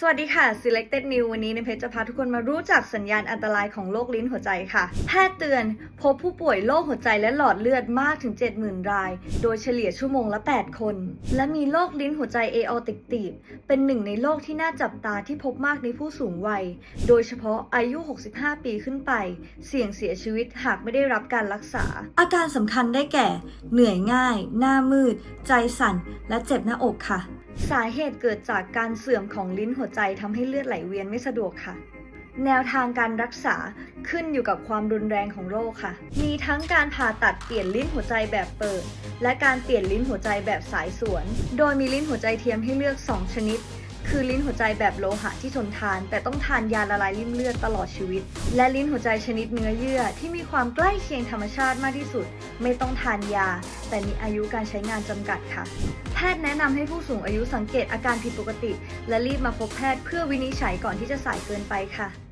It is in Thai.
สวัสดีค่ะ Selected New วันนี้ในเพจจะพาทุกคนมารู้จักสัญญาณอันตรายของโรคลิ้นหัวใจค่ะ แพทย์เตือน พบผู้ป่วยโรคหัวใจและหลอดเลือดมากถึง 70,000 ราย โดยเฉลี่ยชั่วโมงละ 8 คน และมีโรคลิ้นหัวใจ aortic ตีบเป็นหนึ่งในโรคที่น่าจับตาที่พบมากในผู้สูงวัย โดยเฉพาะอายุ 65 ปีขึ้นไป เสี่ยงเสียชีวิตหากไม่ได้รับการรักษา อาการสำคัญได้แก่ เหนื่อยง่าย หน้ามืด ใจสั่น และเจ็บหน้าอกค่ะ สาเหตุเกิดจากการเสื่อมของลิ้นหัวหัวใจทำให้เลือดไหลเวียนไม่สะดวกค่ะ แนวทางการรักษาขึ้นอยู่กับความรุนแรงของโรคค่ะ มีทั้งการผ่าตัดเปลี่ยนลิ้นหัวใจแบบเปิด และการเปลี่ยนลิ้นหัวใจแบบสายสวน โดยมีลิ้นหัวใจเทียมให้เลือก 2 ชนิด คือลิ้นหัวใจแบบโลหะที่ทนทาน แต่ต้องทานยาละลายริ่มเลือดตลอดชีวิต และลิ้นหัวใจชนิดเนื้อเยื่อที่มีความใกล้เคียงธรรมชาติมากที่สุด ไม่ต้องทานยา แต่มีอายุการใช้งานจำกัดค่ะ แพทย์แนะนำให้ผู้สูงอายุสังเกตอาการผิดปกติ และรีบมาพบแพทย์เพื่อวินิจฉัยก่อนที่จะสายเกินไปค่ะ